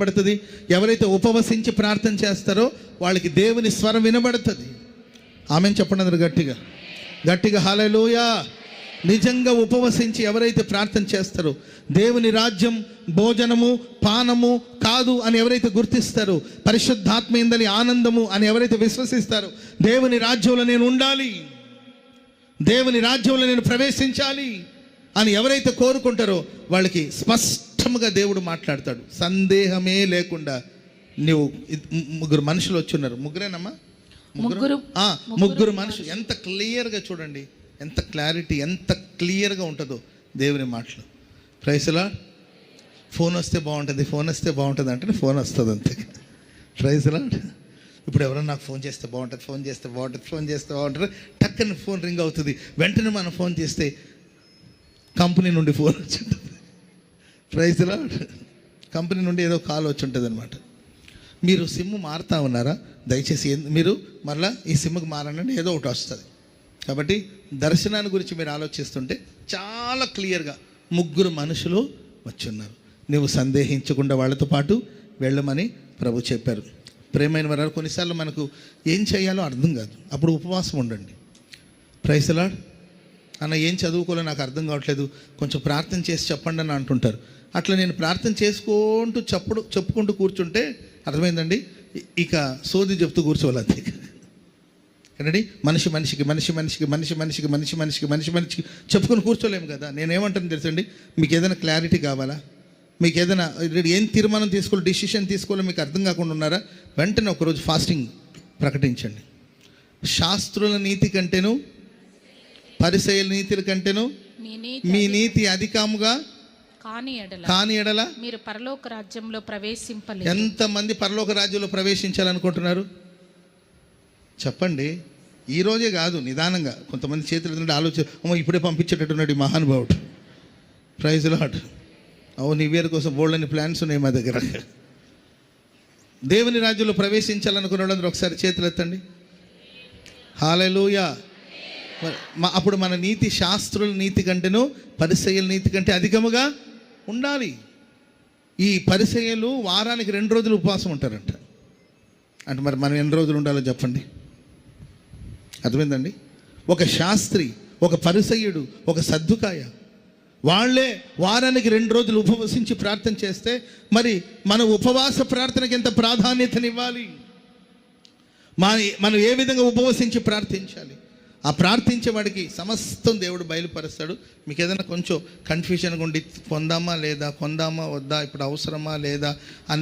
పడుతుంది ఎవరైతే ఉపవసించి ప్రార్థన చేస్తారో వాళ్ళకి దేవుని స్వరం వినబడుతుంది. ఆమె చెప్పండి అందరు గట్టిగా. గట్టిగా హలలోయా నిజంగా ఉపవసించి ఎవరైతే ప్రార్థన చేస్తారో దేవుని రాజ్యం భోజనము పానము కాదు అని ఎవరైతే గుర్తిస్తారో పరిశుద్ధాత్మయిందని ఆనందము అని ఎవరైతే విశ్వసిస్తారో దేవుని రాజ్యంలో నేను ఉండాలి. దేవుని రాజ్యంలో నేను ప్రవేశించాలి అని ఎవరైతే కోరుకుంటారో వాళ్ళకి స్పష్ట స్పష్టంగా దేవుడు మాట్లాడతాడు. సందేహమే లేకుండా నువ్వు ముగ్గురు మనుషులు వచ్చున్నారు. ముగ్గురేనమ్మా? ముగ్గురు? ఆ, ముగ్గురు మనుషులు. ఎంత క్లియర్గా చూడండి. ఎంత క్లారిటీ ఎంత క్లియర్గా ఉంటుందో దేవుని మాటలు. ప్రైస్లా ఫోన్ వస్తే బాగుంటుంది ఫోన్ వస్తే బాగుంటుంది అంటే ఫోన్ వస్తుంది అంతే. ప్రైస్లా ఇప్పుడు ఎవరైనా నాకు ఫోన్ చేస్తే బాగుంటుంది ఫోన్ చేస్తే బాగుంటుంది ఫోన్ చేస్తే బాగుంటుంది టక్కని ఫోన్ రింగ్ అవుతుంది. వెంటనే మనం ఫోన్ చేస్తే కంపెనీ నుండి ఫోన్ వచ్చి ప్రైజ్ ప్రైజ్లా కంపెనీ నుండి ఏదో కాల్ వచ్చి ఉంటుంది అనమాట మీరు సిమ్ మారుతా ఉన్నారా? దయచేసి మీరు మరలా ఈ సిమ్కి మారనండి ఏదో ఒకటి వస్తుంది. కాబట్టి దర్శనాన్ని గురించి మీరు ఆలోచిస్తుంటే చాలా క్లియర్గా ముగ్గురు మనుషులు వచ్చున్నారు. నువ్వు సందేహించకుండా వాళ్ళతో పాటు వెళ్ళమని ప్రభు చెప్పారు. ప్రేమైన వారు కొన్నిసార్లు మనకు ఏం చేయాలో అర్థం కాదు. అప్పుడు ఉపవాసం ఉండండి. ప్రైసలాడ్ అన్న ఏం చదువుకోలే నాకు అర్థం కావట్లేదు. కొంచెం ప్రార్థన చేసి చెప్పండి అని అంటుంటారు. అట్లా నేను ప్రార్థన చేసుకుంటూ చెప్పుడు చెప్పుకుంటూ కూర్చుంటే అర్థమైందండి? ఇక సోది చెప్తూ కూర్చోవాలి అంతే. మనిషి మనిషికి మనిషి మనిషికి మనిషి మనిషికి మనిషి మనిషికి మనిషి మనిషికి చెప్పుకొని కూర్చోలేము కదా. నేనేమంటాను తెలుసండి? మీకు ఏదైనా క్లారిటీ కావాలా? మీకు ఏదైనా ఏం తీర్మానం తీసుకోవాలి డిసిషన్ తీసుకోవాలో మీకు అర్థం కాకుండా ఉన్నారా? వెంటనే ఒకరోజు ఫాస్టింగ్ ప్రకటించండి. శాస్త్రుల నీతి కంటేను పరిసయల నీతిల కంటేను మీ మీ నీతి అధికముగా కాని ఎడల. కాని ఎడల. మీరు పరలోక రాజ్యంలో ప్రవేశింపలేదు. ఎంతమంది పరలోక రాజ్యంలో ప్రవేశించాలనుకుంటున్నారు? చెప్పండి. ఈ రోజే కాదు నిదానంగా. కొంతమంది చేతులు ఎత్తుతుంటే ఆలోచన అమ్మో ఇప్పుడే పంపించేటట్టున్నాడు ఈ మహానుభావుడు. ప్రైజ్ లాట్ అవును ఈ వేరు కోసం బోల్డని ప్లాన్స్ ఉన్నాయి మా దగ్గర. దేవుని రాజ్యంలో ప్రవేశించాలనుకున్న వాళ్ళందరూ ఒకసారి చేతులు ఎత్తండి హాలూయా అప్పుడు మన నీతి శాస్త్రుల నీతి కంటేనూ పరిసయ్యుల నీతి కంటే అధికముగా ఉండాలి. ఈ పరిసయ్యలు వారానికి రెండు రోజులు ఉపవాసం ఉంటారంట. అంటే మరి మనం ఎన్ని రోజులు ఉండాలో చెప్పండి. అర్థమైందండి? ఒక శాస్త్రి ఒక పరిసయ్యుడు ఒక సద్దుకాయ వాళ్ళే వారానికి రెండు రోజులు ఉపవసించి ప్రార్థన చేస్తే మరి మన ఉపవాస ప్రార్థనకి ఎంత ప్రాధాన్యతనివ్వాలి? మా మనం ఏ విధంగా ఉపవసించి ప్రార్థించాలి? ఆ ప్రార్థించే వాడికి సమస్తం దేవుడు బయలుపరుస్తాడు. మీకు ఏదైనా కొంచెం కన్ఫ్యూజన్గా ఉండి కొందామా లేదా? కొందామా? వద్దా? ఇప్పుడు అవసరమా లేదా? అని